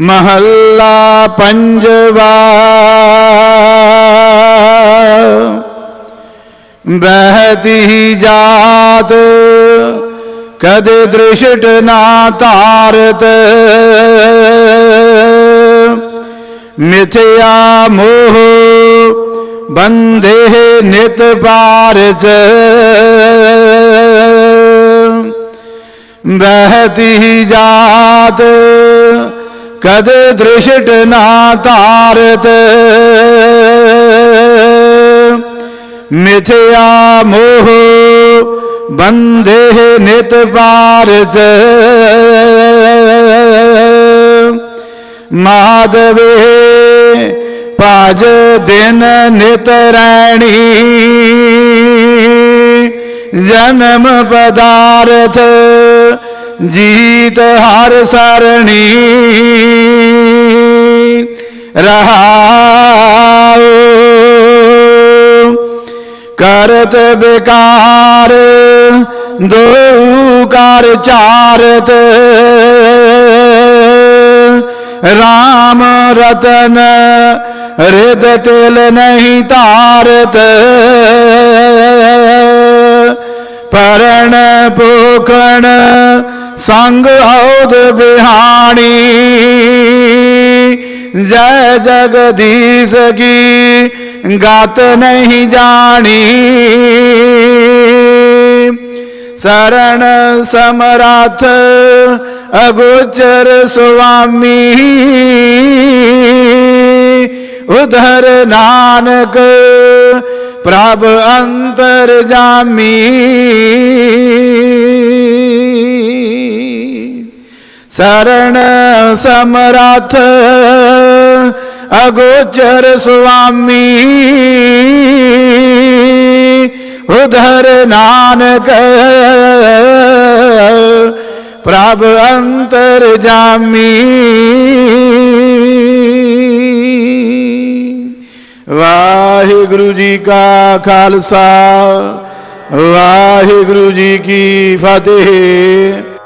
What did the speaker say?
ਮਹੱਲਾ ਪੰਜਵਾ। ਬਹਿਤੀ ਜਾਤ ਕਦੇ ਦ੍ਰਿਸ਼ਟ ਨਾ ਤਾਰਤ ਮਿਥਿਆ ਮੋਹ ਬੰਦੇ ਨਿਤ ਪਾਰਚ बहती जात, कद दृष्ट ना तारत। मिथया मोह बंधे नित पारत माधवे पाज दिन नित रैणी। जन्म पदार्थ। जीत हर सरणी रहा करत बेकार, दो कार चारत। राम रतन रिद तिल नहीं तारत। परण पोखण संग औद बिहारी। जय जगदीश की गात नहीं जानी। शरण समराथ अगोचर स्वामी। उधर नानक, प्रभ अंतर जामी शरण समराथ अगोचर स्वामी, उधर नानक, प्रभ अंतर जामी। वाहिगुरु जी का खालसा, वाहिगुरु जी की फतेह।